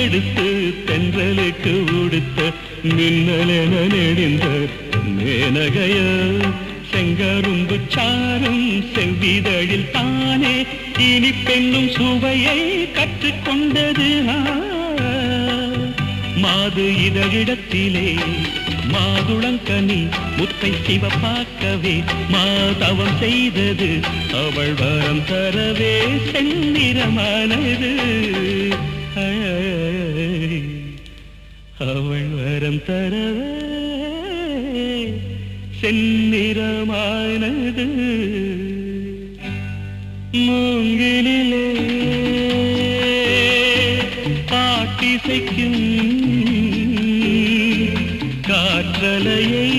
எடுத்து தென்றலுக்கு உடுத்த மின்னலென நெடிந்த மேனகைய. செங்கரும்பு சாரும் செவ்விதழில் தானே இனி பெண்ணும் சுவையை கற்றுக்கொண்டது மாது இதழிடத்திலே மாதுளங்கனி முத்தை சிவப்பாக்கவே மாதவம் செய்தது அவள் வரம் தரவே செந்நிறமானது. அவள் வரம் தரவே செந்நிறமானது மூங்கிலே பாட்டிசைக்கும் காற்றலையை